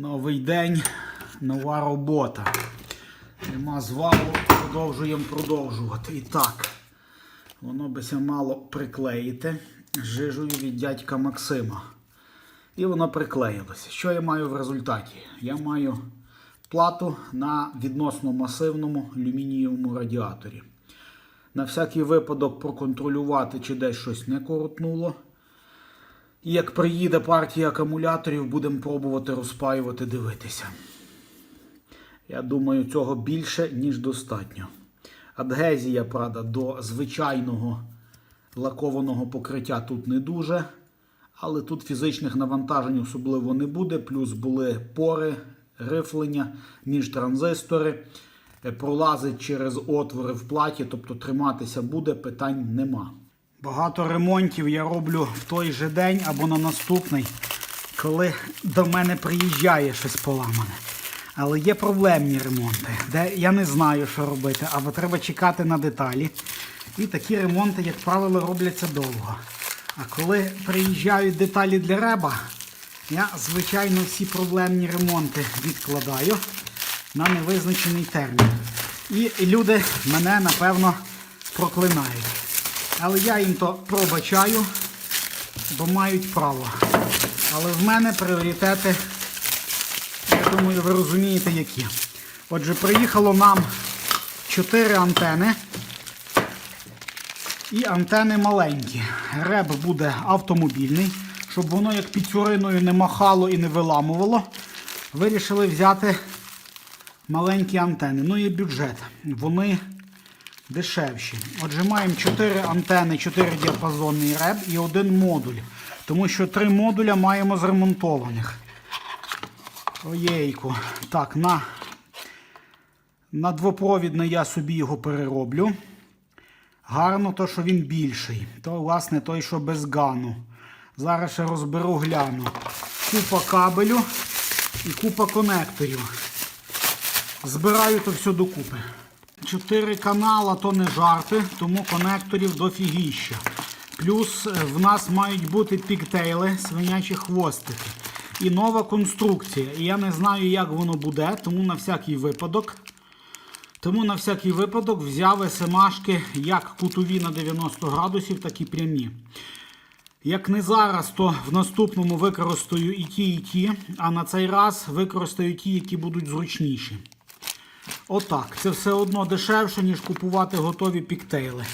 Новий день, нова робота. Нема звалу, продовжуємо продовжувати. І так, воно бися мало приклеїти жижею від дядька Максима. І воно приклеїлося. Що я маю в результаті? Я маю плату на відносно масивному алюмінієвому радіаторі. На всякий випадок проконтролювати, чи десь щось не коротнуло. І як приїде партія акумуляторів, будемо пробувати розпаювати, дивитися. Я думаю, цього більше, ніж достатньо. Адгезія, правда, до звичайного лакованого покриття тут не дуже. Але тут фізичних навантажень особливо не буде. Плюс були пори, рифлення між транзистори. Е, Пролазить через отвори в платі, тобто триматися буде, питань нема. Багато ремонтів я роблю в той же день або на наступний, коли до мене приїжджає щось поламане. Але є проблемні ремонти, де я не знаю, що робити, або треба чекати на деталі. І такі ремонти, як правило, робляться довго. А коли приїжджають деталі для реба, я, звичайно, всі проблемні ремонти відкладаю на невизначений термін. І люди мене, напевно, проклинають. Але я їм то пробачаю, бо мають право. Але в мене пріоритети, я думаю, ви розумієте, які. Отже, приїхало нам 4 антени. І антени маленькі. Реб буде автомобільний, щоб воно як піцюриною не махало і не виламувало. Вирішили взяти маленькі антени. Ну і бюджет. Вони дешевші. Отже, маємо 4 антени, 4 діапазонний реб і один модуль. Тому що 3 модуля маємо зремонтованих. Оєйку. Так, на, на двопровідний я собі його перероблю. Гарно то, що він більший. То, власне, той, що без гану. Зараз ще розберу, гляну. Купа кабелю і купа конекторів. Збираю то все докупи. Чотири канала то не жарти, тому конекторів дофігіща. Плюс е, в нас мають бути піктейли, свинячі хвостики. І нова конструкція. І я не знаю, як воно буде, тому на всякий випадок. Тому на всякий випадок взяв СМАшки як кутові на 90 градусів, так і прямі. Як не зараз, то в наступному використаю і ті, і ті, а на цей раз використаю ті, які будуть зручніші. Отак. Це все одно дешевше, ніж купувати готові піктейли.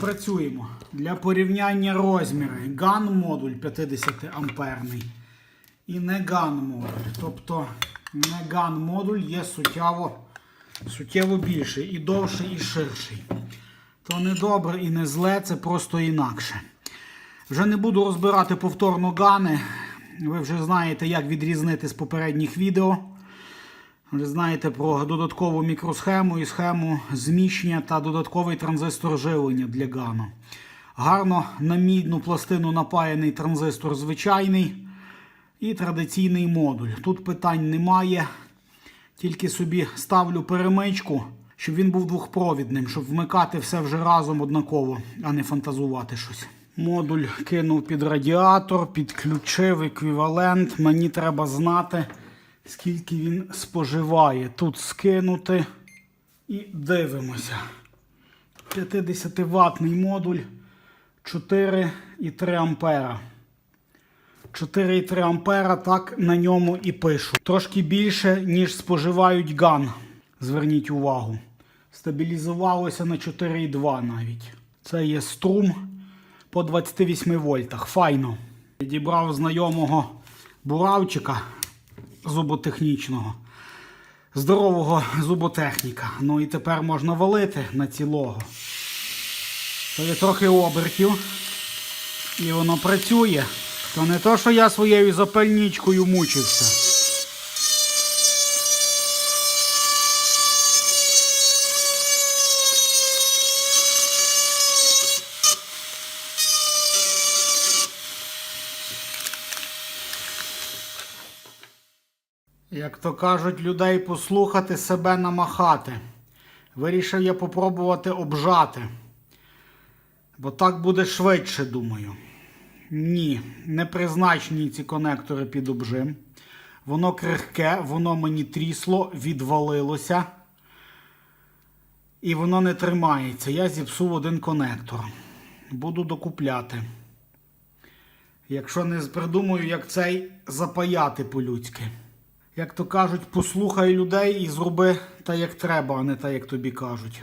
Працюємо. Для порівняння розміри. GAN модуль 50 амперний і не GAN модуль. Тобто не GAN модуль є суттєво, суттєво більший і довший, і ширший. То не добре і не зле, це просто інакше. Вже не буду розбирати повторно гани. Ви вже знаєте, як відрізнити з попередніх відео. Ви знаєте про додаткову мікросхему і схему зміщення та додатковий транзистор живлення для гану. Гарно на мідну пластину напаяний транзистор звичайний і традиційний модуль. Тут питань немає. Тільки собі ставлю перемичку, щоб він був двохпровідним, щоб вмикати все вже разом однаково, а не фантазувати щось. Модуль кинув під радіатор, підключив еквівалент. Мені треба знати, скільки він споживає. Тут скинути і дивимося. 50 ватний модуль 4,3 ампера. 4,3 ампера, так на ньому і пишу. Трошки більше, ніж споживають ган. Зверніть увагу. Стабілізувалося на 4,2 навіть. Це є струм по 28 вольтах. Файно. Підібрав знайомого буравчика зуботехнічного. Здорового зуботехніка. Ну і тепер можна валити на цілого. То є трохи обертів. І воно працює. То не то, що я своєю запальничкою мучився. Як то кажуть, людей послухати, себе намахати. Вирішив я попробувати обжати. Бо так буде швидше, думаю. Ні, не призначені ці конектори під обжим. Воно крихке, воно мені трісло, відвалилося. І воно не тримається. Я зіпсув один конектор. Буду докупляти. Якщо не придумаю, як цей запаяти по-людськи. Як то кажуть, послухай людей і зроби так, як треба, а не так, як тобі кажуть.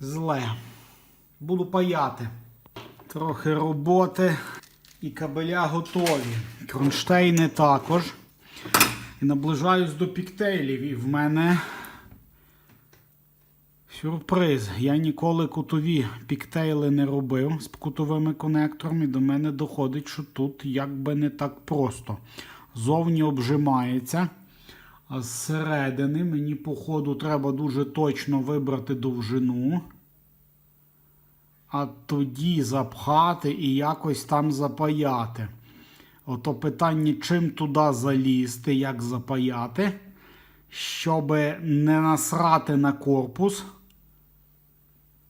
Зле. Буду паяти. Трохи роботи і кабеля готові. Кронштейни також. І наближаюсь до піктейлів. І в мене сюрприз. Я ніколи кутові піктейли не робив з кутовими конекторами. До мене доходить, що тут якби не так просто. Зовні обжимається. Зсередини мені, по ходу, треба дуже точно вибрати довжину. А тоді запхати і якось там запаяти. Ото питання, чим туди залізти, як запаяти, щоб не насрати на корпус.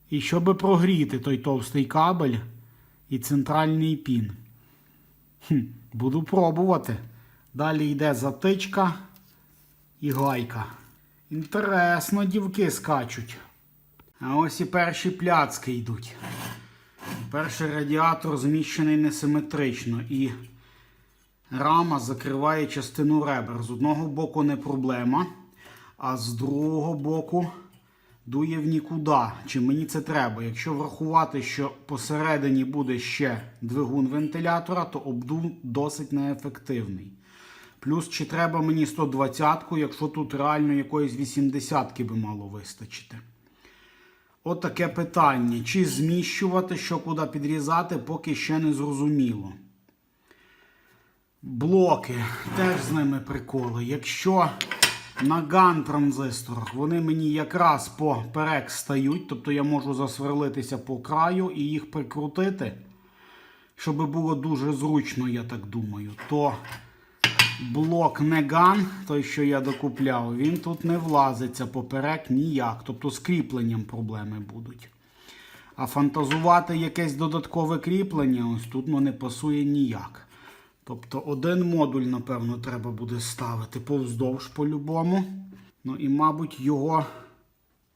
І щоб прогріти той товстий кабель і центральний пін. Хм, буду пробувати. Далі йде затичка і гайка. Інтересно, дівки скачуть. А ось і перші пляцки йдуть. Перший радіатор зміщений несиметрично і рама закриває частину ребер. З одного боку не проблема, а з другого боку дує в нікуди. Чи мені це треба? Якщо врахувати, що посередині буде ще двигун вентилятора, то обдув досить неефективний. Плюс чи треба мені 120-ку, якщо тут реально якоїсь 80-ки би мало вистачити. От таке питання. Чи зміщувати, що куди підрізати, поки ще не зрозуміло. Блоки. Теж з ними приколи. Якщо на ган транзисторах вони мені якраз поперек стають, тобто я можу засверлитися по краю і їх прикрутити, щоб було дуже зручно, я так думаю, то блок Неган, той, що я докупляв, він тут не влазиться поперек ніяк. Тобто з кріпленням проблеми будуть. А фантазувати якесь додаткове кріплення, ось тут ну, не пасує ніяк. Тобто один модуль, напевно, треба буде ставити повздовж по-любому. Ну і, мабуть, його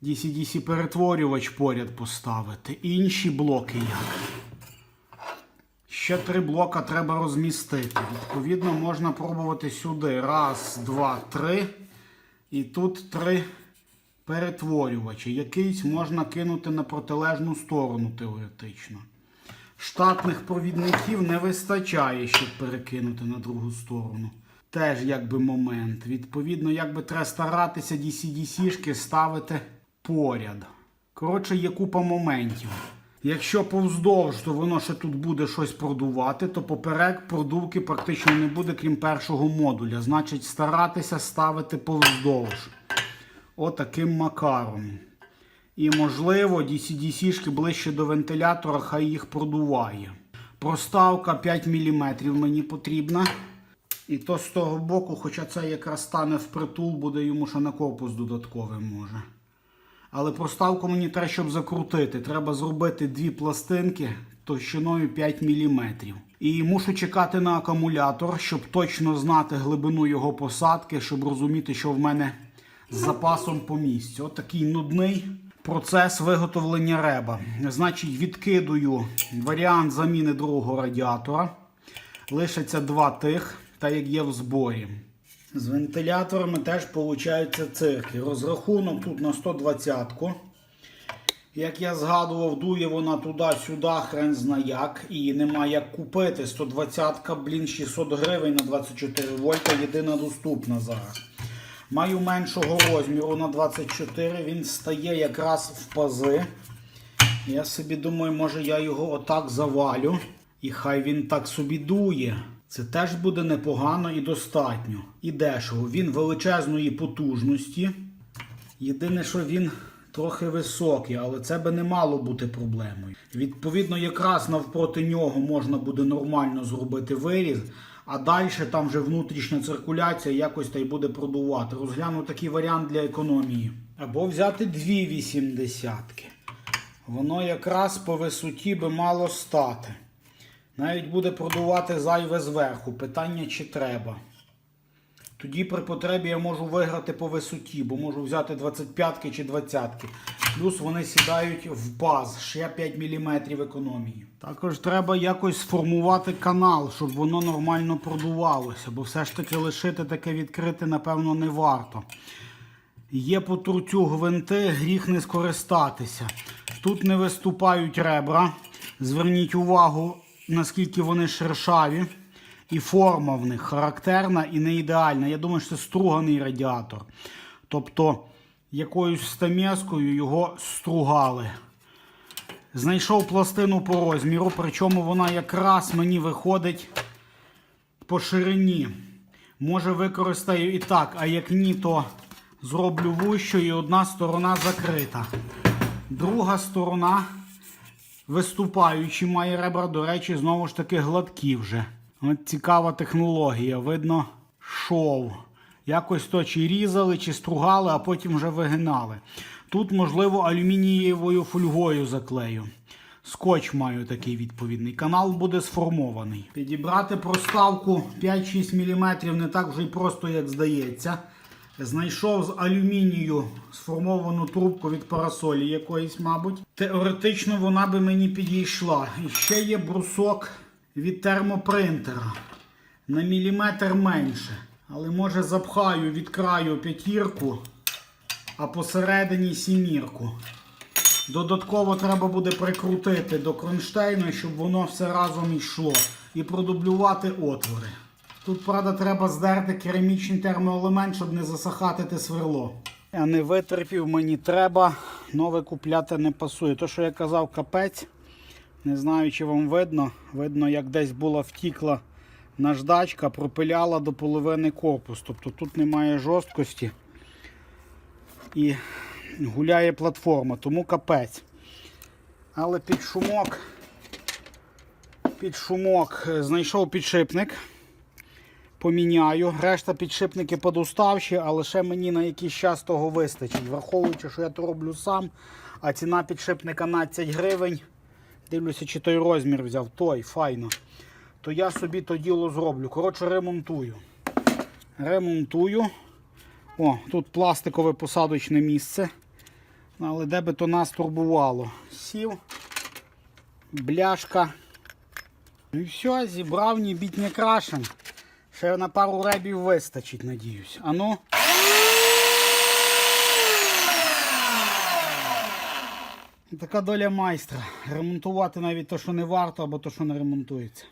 DC-DC перетворювач поряд поставити. Інші блоки як. Ще три блока треба розмістити. Відповідно, можна пробувати сюди. Раз, два, три. І тут три перетворювачі. Якийсь можна кинути на протилежну сторону теоретично. Штатних провідників не вистачає, щоб перекинути на другу сторону. Теж якби момент. Відповідно, якби треба старатися DC-DC-шки ставити поряд. Коротше, є купа моментів. Якщо повздовж, то воно ще тут буде щось продувати, то поперек продувки практично не буде, крім першого модуля. Значить, старатися ставити повздовж. Отаким макаром. І, можливо, DC-DC-шки ближче до вентилятора, хай їх продуває. Проставка 5 мм мені потрібна. І то з того боку, хоча це якраз стане впритул, буде йому ще на корпус додатковий може. Але проставку мені треба, щоб закрутити. Треба зробити дві пластинки товщиною 5 мм. І мушу чекати на акумулятор, щоб точно знати глибину його посадки, щоб розуміти, що в мене з запасом по місцю. От такий нудний процес виготовлення реба. Значить, відкидую варіант заміни другого радіатора. Лишиться два тих, так як є в зборі. З вентиляторами теж получаються цирки. Розрахунок тут на 120-ку. Як я згадував, дує вона туди-сюди, хрен зна як. І нема як купити. 120-ка, блін, 600 гривень на 24 вольта, єдина доступна зараз. Маю меншого розміру на 24, він стає якраз в пази. Я собі думаю, може я його отак завалю. І хай він так собі дує. Це теж буде непогано і достатньо. І дешево. Він величезної потужності. Єдине, що він трохи високий, але це би не мало бути проблемою. Відповідно, якраз навпроти нього можна буде нормально зробити виріз, а далі там вже внутрішня циркуляція якось та й буде продувати. Розгляну такий варіант для економії. Або взяти дві вісімдесятки. Воно якраз по висоті би мало стати. Навіть буде продувати зайве зверху. Питання, чи треба. Тоді при потребі я можу виграти по висоті, бо можу взяти 25 чи 20. Плюс вони сідають в паз, ще 5 мм економії. Також треба якось сформувати канал, щоб воно нормально продувалося, бо все ж таки лишити таке відкрите, напевно, не варто. Є по турцю гвинти, гріх не скористатися. Тут не виступають ребра. Зверніть увагу, наскільки вони шершаві. І форма в них характерна і не ідеальна. Я думаю, що це струганий радіатор. Тобто якоюсь стамескою його стругали. Знайшов пластину по розміру, причому вона якраз мені виходить по ширині. Може використаю і так, а як ні, то зроблю вущу і одна сторона закрита. Друга сторона виступаючі має ребра, до речі, знову ж таки гладкі вже. От цікава технологія. Видно, шов. Якось то чи різали, чи стругали, а потім вже вигинали. Тут, можливо, алюмінієвою фольгою заклею. Скотч маю такий відповідний. Канал буде сформований. Підібрати проставку 5-6 мм не так вже й просто, як здається. Знайшов з алюмінію сформовану трубку від парасолі якоїсь, мабуть. Теоретично вона би мені підійшла. І ще є брусок від термопринтера. На міліметр менше. Але може запхаю від краю п'ятірку, а посередині сімірку. Додатково треба буде прикрутити до кронштейну, щоб воно все разом йшло. І продублювати отвори. Тут, правда, треба здерти керамічний термоелемент, щоб не засахатити сверло. Я не витерпів, мені треба. Нове купляти не пасує. То, що я казав, капець. Не знаю, чи вам видно. Видно, як десь була втікла наждачка, пропиляла до половини корпус. Тобто тут немає жорсткості і гуляє платформа, тому капець. Але під шумок, під шумок е, знайшов підшипник. Поміняю. Решта підшипники подуставші, але ще мені на якийсь час того вистачить. Враховуючи, що я то роблю сам, а ціна підшипника 15 гривень. Дивлюся, чи той розмір взяв, той, файно. То я собі то діло зроблю. Коротше, ремонтую. Ремонтую. О, тут пластикове посадочне місце. Але де би то нас турбувало? Сів, бляшка. Ну і все, зібрав, ні біть не крашен. Ще на пару ребів вистачить, надіюсь. Ану. Така доля майстра. Ремонтувати навіть те, що не варто, або те, що не ремонтується.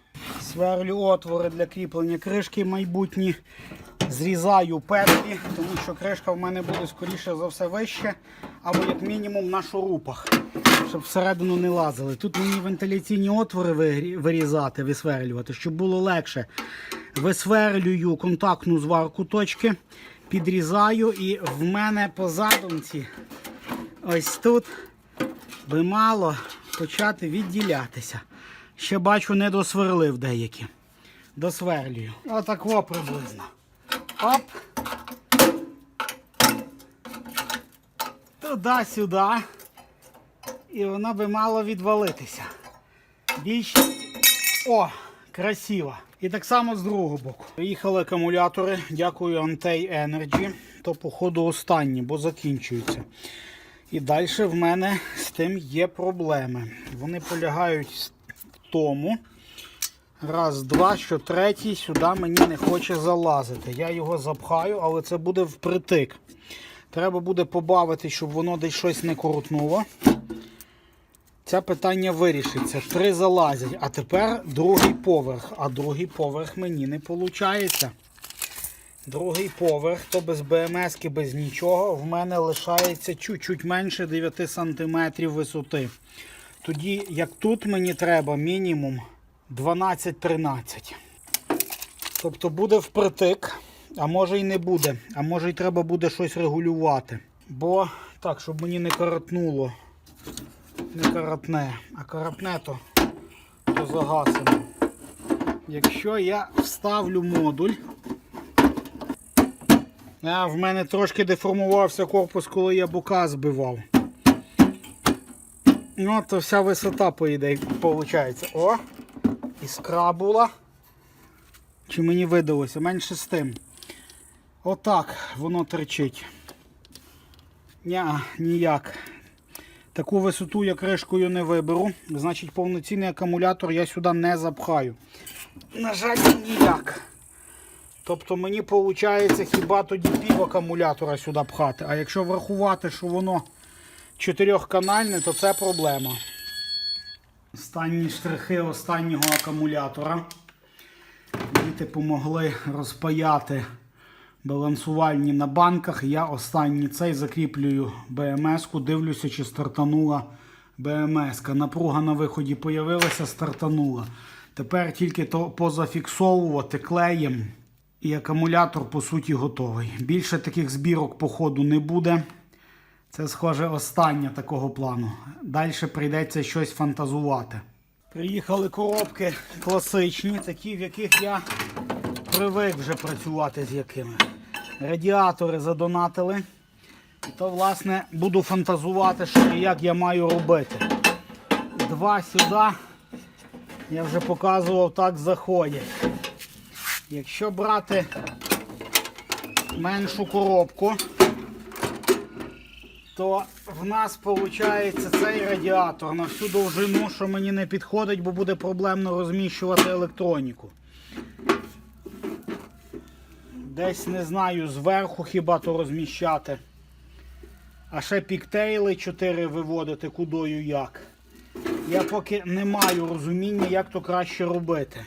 Сверлю отвори для кріплення кришки майбутні. Зрізаю петлі, тому що кришка в мене буде скоріше за все вище, або як мінімум на шурупах, щоб всередину не лазили. Тут мені вентиляційні отвори вирізати, висверлювати, щоб було легше. Висверлюю контактну зварку точки, підрізаю і в мене по задумці ось тут би мало почати відділятися. Ще бачу, не досверлив деякі. Досверлюю. Отак во приблизно. Оп. Туди-сюди. І воно би мало відвалитися. Більшість. О, красиво. І так само з другого боку. Приїхали акумулятори. Дякую Antei Energy. То, походу, останні, бо закінчуються. І далі в мене з тим є проблеми. Вони полягають в тому. Раз, два, що третій сюди мені не хоче залазити. Я його запхаю, але це буде впритик. Треба буде побавити, щоб воно десь щось не крутнуло. Це питання вирішиться. Три залазять. А тепер другий поверх. А другий поверх мені не виходить. Другий поверх, то без БМС, без нічого, в мене лишається чуть-чуть менше 9 см висоти. Тоді, як тут мені треба мінімум 12-13. Тобто буде впритик, а може і не буде, а може і треба буде щось регулювати. Бо так, щоб мені не каратнуло, не каратне, а каратне то, то загасимо. Якщо я вставлю модуль, а, в мене трошки деформувався корпус, коли я бока збивав. Ну, то вся висота, по ідеї, виходить. О! Іскра була. Чи мені видалося? Менше з тим. Отак воно терчить. Ня, ніяк. Таку висоту я кришкою не виберу. Значить, повноцінний акумулятор я сюди не запхаю. На жаль, ніяк. Тобто мені виходить хіба тоді пів акумулятора сюди пхати. А якщо врахувати, що воно чотирьохканальне, то це проблема. Останні штрихи останнього акумулятора. Діти помогли розпаяти балансувальні на банках. Я останній цей закріплюю БМС-ку, дивлюся, чи стартанула БМС-ка. Напруга на виході появилася, стартанула. Тепер тільки то позафіксовувати клеєм. І акумулятор, по суті, готовий. Більше таких збірок, по ходу, не буде. Це, схоже, остання такого плану. Далі прийдеться щось фантазувати. Приїхали коробки класичні, такі, в яких я привик вже працювати з якими. Радіатори задонатили. То, власне, буду фантазувати, що як я маю робити. Два сюди, я вже показував, так заходять. Якщо брати меншу коробку, то в нас виходить цей радіатор на всю довжину, що мені не підходить, бо буде проблемно розміщувати електроніку. Десь не знаю, зверху хіба то розміщати. А ще піктейли 4 виводити кудою як. Я поки не маю розуміння, як то краще робити.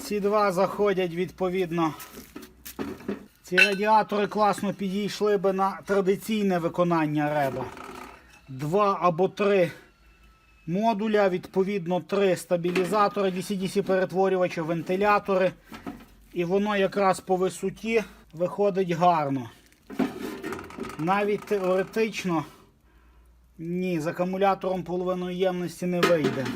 Ці два заходять відповідно. Ці радіатори класно підійшли би на традиційне виконання реба. Два або три модуля, відповідно, три стабілізатори, DC-DC перетворювачі, вентилятори. І воно якраз по висоті виходить гарно. Навіть теоретично ні, з акумулятором половиною ємності не вийде.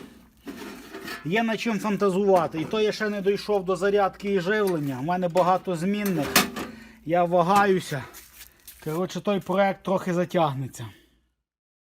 Є над чим фантазувати. І то я ще не дійшов до зарядки і живлення. У мене багато змінних. Я вагаюся. Коротше, той проект трохи затягнеться.